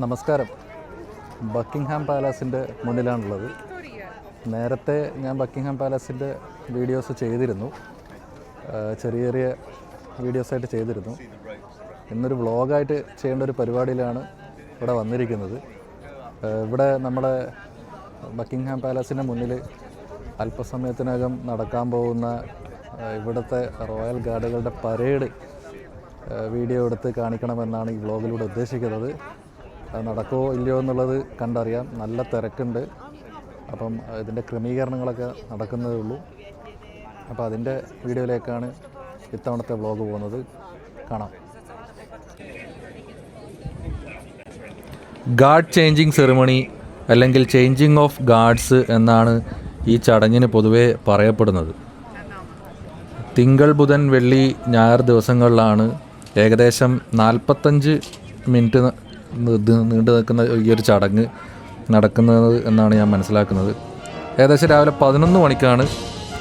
നമസ്കാരം. ബക്കിംഗ്ഹാം പാലസിന്റെ മുന്നിലാണുള്ളത്. നേരത്തെ ഞാൻ ബക്കിംഗ്ഹാം പാലസിന്റെ വീഡിയോസ് ചെയ്തിരുന്നു. ചെറിയ ചെറിയ വീഡിയോസായിട്ട് ചെയ്തിരുന്നു. ഇന്നൊരു വ്ളോഗായിട്ട് ചെയ്യേണ്ട ഒരു പരിപാടിയിലാണ് ഇവിടെ വന്നിരിക്കുന്നത്. ഇവിടെ നമ്മുടെ ബക്കിംഗ്ഹാം പാലസിന്റെ മുന്നിൽ അല്പസമയത്തിനകം നടക്കാൻ പോകുന്ന ഇവിടുത്തെ റോയൽ ഗാർഡുകളുടെ പരേഡ് വീഡിയോ എടുത്ത് കാണിക്കണമെന്നാണ് ഈ വ്ളോഗിലൂടെ ഉദ്ദേശിക്കുന്നത്. നടക്കുമോ ഇല്ലയോ എന്നുള്ളത് കണ്ടറിയാം. നല്ല തിരക്കുണ്ട്. അപ്പം ഇതിന്റെ ക്രമീകരണങ്ങളൊക്കെ നടക്കുന്നതേ ഉള്ളൂ. അപ്പോൾ അതിന്റെ വീഡിയോയിലേക്കാണ് ഇത്തവണത്തെ വ്ളോഗ് പോകുന്നത്. കാണാം. ഗാർഡ് ചേഞ്ചിങ് സെറിമണി അല്ലെങ്കിൽ ചേഞ്ചിങ് ഓഫ് ഗാർഡ്സ് എന്നാണ് ഈ ചടങ്ങിന് പൊതുവേ പറയപ്പെടുന്നത്. തിങ്കൾ ബുധൻ വെള്ളി ഞായർ ദിവസങ്ങളിലാണ് ഏകദേശം നാൽപ്പത്തഞ്ച് മിനിറ്റ് നീണ്ടു നിൽക്കുന്ന ഈ ഒരു ചടങ്ങ് നടക്കുന്നത് എന്നാണ് ഞാൻ മനസ്സിലാക്കുന്നത്. ഏകദേശം രാവിലെ പതിനൊന്ന് മണിക്കാണ്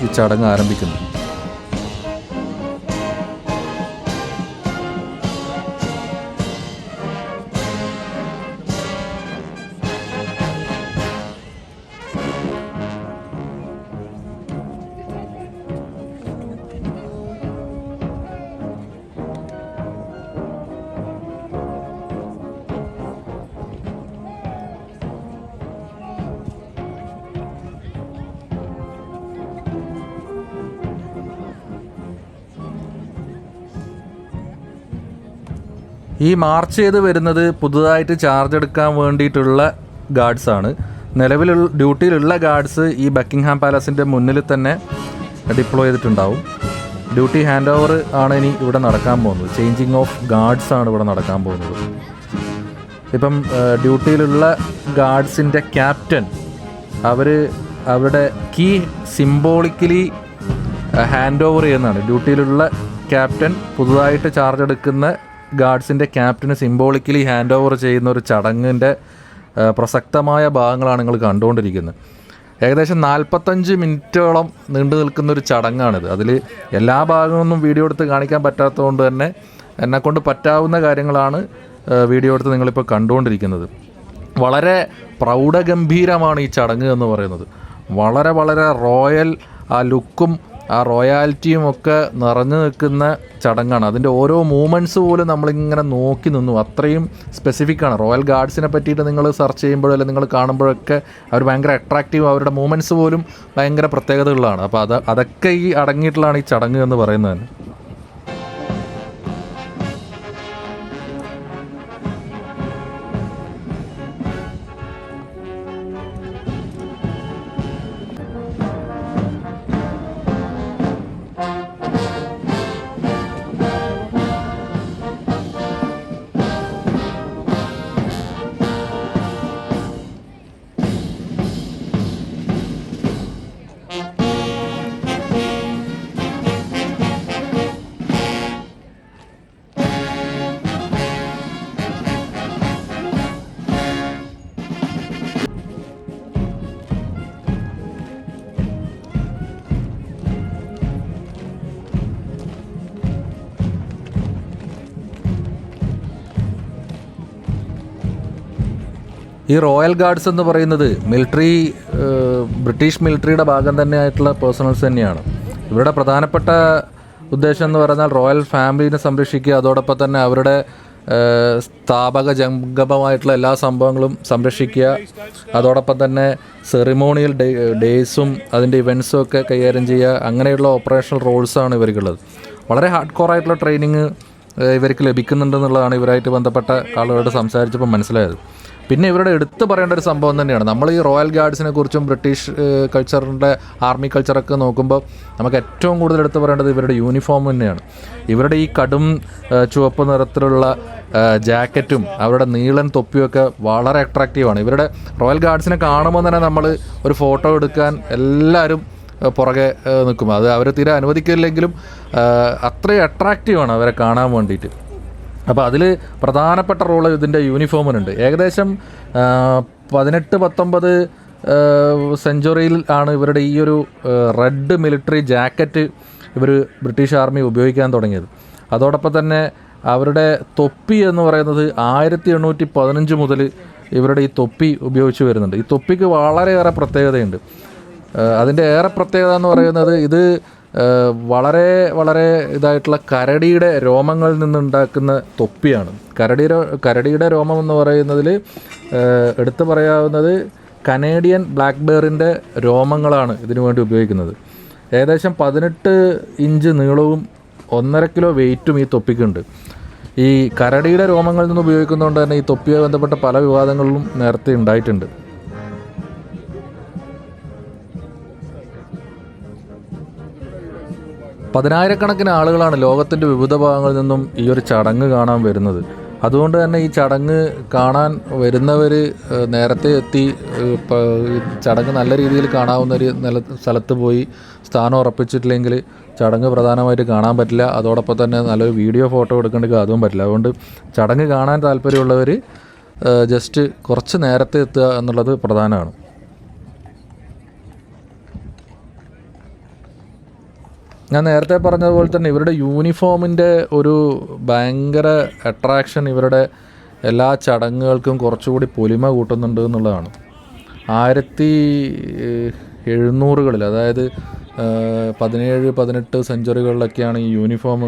ഈ ചടങ്ങ് ആരംഭിക്കുന്നത്. ഈ മാർച്ച് ചെയ്ത് വരുന്നത് പുതുതായിട്ട് ചാർജ് എടുക്കാൻ വേണ്ടിയിട്ടുള്ള ഗാർഡ്സാണ് നിലവിലുള്ള ഡ്യൂട്ടിയിലുള്ള ഗാർഡ്സ് ഈ ബക്കിംഗ്ഹാം പാലസിന്റെ മുന്നിൽ തന്നെ ഡിപ്ലോയ് ചെയ്തിട്ടുണ്ടാവും. ഡ്യൂട്ടി ഹാൻഡ് ഓവർ ആണ് ഇനി ഇവിടെ നടക്കാൻ പോകുന്നത്. ചേഞ്ചിങ് ഓഫ് ഗാർഡ്സ് ആണ് ഇവിടെ നടക്കാൻ പോകുന്നത്. ഇപ്പം ഡ്യൂട്ടിയിലുള്ള ഗാർഡ്സിന്റെ ക്യാപ്റ്റൻ അവർ അവരുടെ കീ സിംബോളിക്കലി ഹാൻഡ് ഓവർ ചെയ്യുന്നതാണ്. ഡ്യൂട്ടിയിലുള്ള ക്യാപ്റ്റൻ പുതുതായിട്ട് ചാർജ് എടുക്കുന്ന ഗാർഡ്സിന്റെ ക്യാപ്റ്റന് സിംബോളിക്കലി ഹാൻഡ് ഓവർ ചെയ്യുന്ന ഒരു ചടങ്ങിന്റെ പ്രസക്തമായ ഭാഗങ്ങളാണ് നിങ്ങൾ കണ്ടുകൊണ്ടിരിക്കുന്നത്. ഏകദേശം നാൽപ്പത്തഞ്ച് മിനിറ്റോളം നീണ്ടു നിൽക്കുന്ന ഒരു ചടങ്ങാണിത്. അതിൽ എല്ലാ ഭാഗങ്ങളൊന്നും വീഡിയോ എടുത്ത് കാണിക്കാൻ പറ്റാത്തതുകൊണ്ട് തന്നെ എന്നെക്കൊണ്ട് പറ്റാവുന്ന കാര്യങ്ങളാണ് വീഡിയോ എടുത്ത് നിങ്ങളിപ്പോൾ കണ്ടുകൊണ്ടിരിക്കുന്നത്. വളരെ പ്രൗഢഗംഭീരമാണ് ഈ ചടങ്ങ് എന്ന് പറയുന്നത്. വളരെ വളരെ റോയൽ ആ ലുക്കും ആ റോയാലിറ്റിയും ഒക്കെ നിറഞ്ഞു നിൽക്കുന്ന ചടങ്ങാണ്. അതിന്റെ ഓരോ മൂമെന്റ്സ് പോലും നമ്മളിങ്ങനെ നോക്കി നിന്നു. അത്രയും സ്പെസിഫിക് ആണ്. റോയൽ ഗാർഡ്സിനെ പറ്റിയിട്ട് നിങ്ങൾ സെർച്ച് ചെയ്യുമ്പോഴോ അല്ലെങ്കിൽ നിങ്ങൾ കാണുമ്പോഴൊക്കെ അവർ ഭയങ്കര അട്രാക്റ്റീവ് അവരുടെ മൂമെന്റ്സ് പോലും ഭയങ്കര പ്രത്യേകതകളാണ് അപ്പോൾ അത് അതൊക്കെ ഈ അടങ്ങിയിട്ടുള്ളതാണ് ഈ ചടങ്ങ് എന്ന് പറയുന്നത് ഈ റോയൽ ഗാർഡ്സ് എന്ന് പറയുന്നത് മിലിറ്ററി ബ്രിട്ടീഷ് മിലിറ്ററിയുടെ ഭാഗം തന്നെയായിട്ടുള്ള പേഴ്സണൽസ് തന്നെയാണ്. ഇവരുടെ പ്രധാനപ്പെട്ട ഉദ്ദേശം എന്ന് പറഞ്ഞാൽ റോയൽ ഫാമിലിനെ സംരക്ഷിക്കുക അതോടൊപ്പം തന്നെ അവരുടെ സ്ഥാപക ജംഗമമായിട്ടുള്ള എല്ലാ സംഭവങ്ങളും സംരക്ഷിക്കുക അതോടൊപ്പം തന്നെ സെറിമോണിയൽ ഡേ ഡേയ്സും അതിന്റെ ഇവൻസും ഒക്കെ കൈകാര്യം ചെയ്യുക അങ്ങനെയുള്ള ഓപ്പറേഷണൽ റോൾസാണ് ഇവർക്കുള്ളത്. വളരെ ഹാർഡ് കോർ ആയിട്ടുള്ള ട്രെയിനിങ് ഇവർക്ക് ലഭിക്കുന്നുണ്ടെന്നുള്ളതാണ് ഇവരായിട്ട് ബന്ധപ്പെട്ട ആളുകളോട് സംസാരിച്ചപ്പോൾ മനസ്സിലായത്. പിന്നെ ഇവരുടെ എടുത്തു പറയേണ്ട ഒരു സംഭവം തന്നെയാണ്. നമ്മൾ ഈ റോയൽ ഗാർഡ്സിനെ കുറിച്ചും ബ്രിട്ടീഷ് കൾച്ചറിന്റെ ആർമി കൾച്ചറൊക്കെ നോക്കുമ്പോൾ നമുക്ക് ഏറ്റവും കൂടുതൽ എടുത്തു പറയേണ്ടത് ഇവരുടെ യൂണിഫോം തന്നെയാണ്. ഇവരുടെ ഈ കടും ചുവപ്പ് നിറത്തിലുള്ള ജാക്കറ്റും അവരുടെ നീളൻ തൊപ്പിയൊക്കെ വളരെ അട്രാക്റ്റീവാണ് ഇവരുടെ റോയൽ ഗാർഡ്സിനെ കാണുമ്പോൾ തന്നെ നമ്മൾ ഒരു ഫോട്ടോ എടുക്കാൻ എല്ലാവരും പുറകെ നിൽക്കും. അത് അവർ തീരെ അനുവദിക്കില്ലെങ്കിലും അത്രയും അട്രാക്റ്റീവാണ് അവരെ കാണാൻ വേണ്ടിയിട്ട്. അപ്പോൾ അതിൽ പ്രധാനപ്പെട്ട റോൾ ഇതിന്റെ യൂണിഫോമിനുണ്ട്. ഏകദേശം പതിനെട്ട് പത്തൊമ്പത് സെഞ്ചുറിയിൽ ആണ് ഇവരുടെ ഈ ഒരു റെഡ് മിലിറ്ററി ജാക്കറ്റ് ഇവർ ബ്രിട്ടീഷ് ആർമി ഉപയോഗിക്കാൻ തുടങ്ങിയത്. അതോടൊപ്പം തന്നെ അവരുടെ തൊപ്പി എന്ന് പറയുന്നത് ആയിരത്തി എണ്ണൂറ്റി പതിനഞ്ച് മുതൽ ഇവരുടെ ഈ തൊപ്പി ഉപയോഗിച്ച് വരുന്നുണ്ട്. ഈ തൊപ്പിക്ക് വളരെയേറെ പ്രത്യേകതയുണ്ട്. അതിന്റെ ഏറെ പ്രത്യേകത എന്ന് പറയുന്നത് ഇത് വളരെ വളരെ ഇതായിട്ടുള്ള കരടിയുടെ രോമങ്ങളിൽ നിന്നുണ്ടാക്കുന്ന തൊപ്പിയാണ്. കരടി കരടിയുടെ രോമം എന്ന് പറയുന്നതിൽ എടുത്തു പറയാവുന്നത് കനേഡിയൻ ബ്ലാക്ക് ബെയറിന്റെ രോമങ്ങളാണ് ഇതിനു വേണ്ടി ഉപയോഗിക്കുന്നത്. ഏകദേശം പതിനെട്ട് ഇഞ്ച് നീളവും ഒന്നര കിലോ വെയിറ്റും ഈ തൊപ്പിക്കുണ്ട്. ഈ കരടിയുടെ രോമങ്ങളിൽ നിന്ന് ഉപയോഗിക്കുന്നതുകൊണ്ട് തന്നെ ഈ തൊപ്പിയുമായി ബന്ധപ്പെട്ട പല വിവാദങ്ങളിലും നേരത്തെ ഉണ്ടായിട്ടുണ്ട്. പതിനായിരക്കണക്കിന് ആളുകളാണ് ലോകത്തിന്റെ വിവിധ ഭാഗങ്ങളിൽ നിന്നും ഈ ഒരു ചടങ്ങ് കാണാൻ വരുന്നത്. അതുകൊണ്ട് തന്നെ ഈ ചടങ്ങ് കാണാൻ വരുന്നവർ നേരത്തെ എത്തി ചടങ്ങ് നല്ല രീതിയിൽ കാണാവുന്ന ഒരു നില സ്ഥലത്ത് പോയി സ്ഥാനം ഉറപ്പിച്ചിട്ടില്ലെങ്കിൽ ചടങ്ങ് പ്രധാനമായിട്ട് കാണാൻ പറ്റില്ല. അതോടൊപ്പം തന്നെ നല്ലൊരു വീഡിയോ ഫോട്ടോ എടുക്കേണ്ടെങ്കിൽ അതും പറ്റില്ല. അതുകൊണ്ട് ചടങ്ങ് കാണാൻ താല്പര്യമുള്ളവർ ജസ്റ്റ് കുറച്ച് നേരത്തെ എത്തുക എന്നുള്ളത് പ്രധാനമാണ്. ഞാൻ നേരത്തെ പറഞ്ഞതുപോലെ തന്നെ ഇവരുടെ യൂണിഫോമിന്റെ ഒരു ഭയങ്കര അട്രാക്ഷൻ ഇവരുടെ എല്ലാ ചടങ്ങുകൾക്കും കുറച്ചുകൂടി പൊലിമ കൂട്ടുന്നുണ്ട് എന്നുള്ളതാണ്. ആയിരത്തി എഴുന്നൂറുകളിൽ അതായത് പതിനേഴ് പതിനെട്ട് സെഞ്ചുറികളിലൊക്കെയാണ് ഈ യൂണിഫോം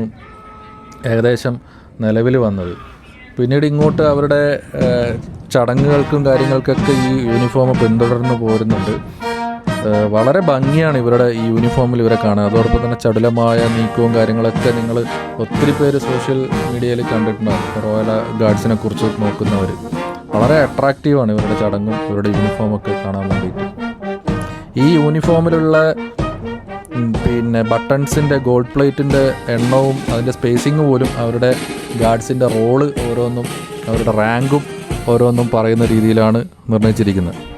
ഏകദേശം നിലവിൽ വന്നത്. പിന്നീട് ഇങ്ങോട്ട് അവരുടെ ചടങ്ങുകൾക്കും കാര്യങ്ങൾക്കൊക്കെ ഈ യൂണിഫോം പിന്തുടർന്ന് പോരുന്നുണ്ട്. വളരെ ഭംഗിയാണ് ഇവരുടെ ഈ യൂണിഫോമിൽ ഇവരെ കാണുക. അതോടൊപ്പം തന്നെ ചടുലമായ നീക്കവും കാര്യങ്ങളൊക്കെ നിങ്ങൾ ഒത്തിരി പേര് സോഷ്യൽ മീഡിയയിൽ കണ്ടിട്ടുണ്ടാവും. റോയൽ ഗാർഡ്സിനെ കുറിച്ച് നോക്കുന്നവർ വളരെ അട്രാക്റ്റീവാണ് ഇവരുടെ ചടങ്ങും ഇവരുടെ യൂണിഫോമൊക്കെ കാണാൻ വേണ്ടിയിട്ട്. ഈ യൂണിഫോമിലുള്ള പിന്നെ ബട്ടൺസിന്റെ ഗോൾഡ് പ്ലേറ്റിന്റെ എണ്ണവും അതിന്റെ സ്പേസിങ് പോലും അവരുടെ ഗാർഡ്സിന്റെ റോൾ ഓരോന്നും അവരുടെ റാങ്കും ഓരോന്നും പറയുന്ന രീതിയിലാണ് നിർണയിച്ചിരിക്കുന്നത്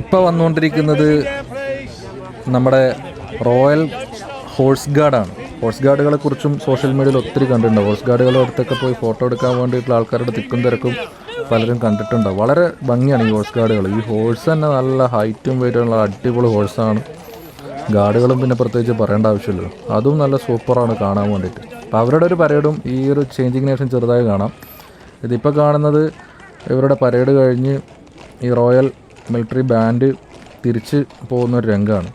ഇപ്പോൾ വന്നുകൊണ്ടിരിക്കുന്നത് നമ്മുടെ റോയൽ ഹോഴ്സ് ഗാർഡാണ്. ഹോഴ്സ് ഗാർഡുകളെ കുറിച്ചും സോഷ്യൽ മീഡിയയിൽ ഒത്തിരി കണ്ടിട്ടുണ്ട്. ഹോഴ്സ് ഗാർഡുകളുടെ അടുത്തൊക്കെ പോയി ഫോട്ടോ എടുക്കാൻ വേണ്ടിയിട്ടുള്ള ആൾക്കാരുടെ തിക്കും തിരക്കും പലരും കണ്ടിട്ടുണ്ട്. വളരെ ഭംഗിയാണ് ഈ ഹോഴ്സ് ഗാർഡുകൾ. ഈ ഹോഴ്സ് തന്നെ നല്ല ഹൈറ്റും വെയിറ്റുള്ള അടിപൊളി ഹോഴ്സാണ് ഗാർഡുകളും പിന്നെ പ്രത്യേകിച്ച് പറയേണ്ട ആവശ്യമില്ല അതും നല്ല സൂപ്പറാണ് കാണാൻ വേണ്ടിയിട്ട്. അപ്പോൾ അവരുടെ ഒരു പരേഡും ഈ ഒരു ചേഞ്ചിങ് നേഷൻ ചെറുതായി കാണാം. ഇതിപ്പോൾ കാണുന്നത് ഇവരുടെ പരേഡ് കഴിഞ്ഞ് ഈ റോയൽ മിലിറ്ററി ബാൻഡ് തിരിച്ച് പോകുന്ന ഒരു രംഗമാണ്.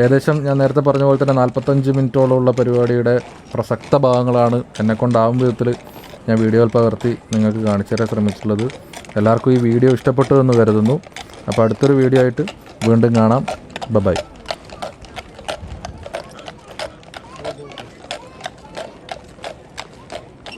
ഏകദേശം ഞാൻ നേരത്തെ പറഞ്ഞ പോലെ തന്നെ നാൽപ്പത്തഞ്ച് മിനിറ്റോളമുള്ള പരിപാടിയുടെ പ്രസക്ത ഭാഗങ്ങളാണ് എന്നെക്കൊണ്ടാവും വിധത്തിൽ ഞാൻ വീഡിയോയിൽ പകർത്തി നിങ്ങൾക്ക് കാണിച്ചു തരാൻ ശ്രമിച്ചിട്ടുള്ളത്. എല്ലാവർക്കും ഈ വീഡിയോ ഇഷ്ടപ്പെട്ടു എന്ന് കരുതുന്നു. അപ്പോൾ അടുത്തൊരു വീഡിയോ ആയിട്ട് വീണ്ടും കാണാം. ബൈ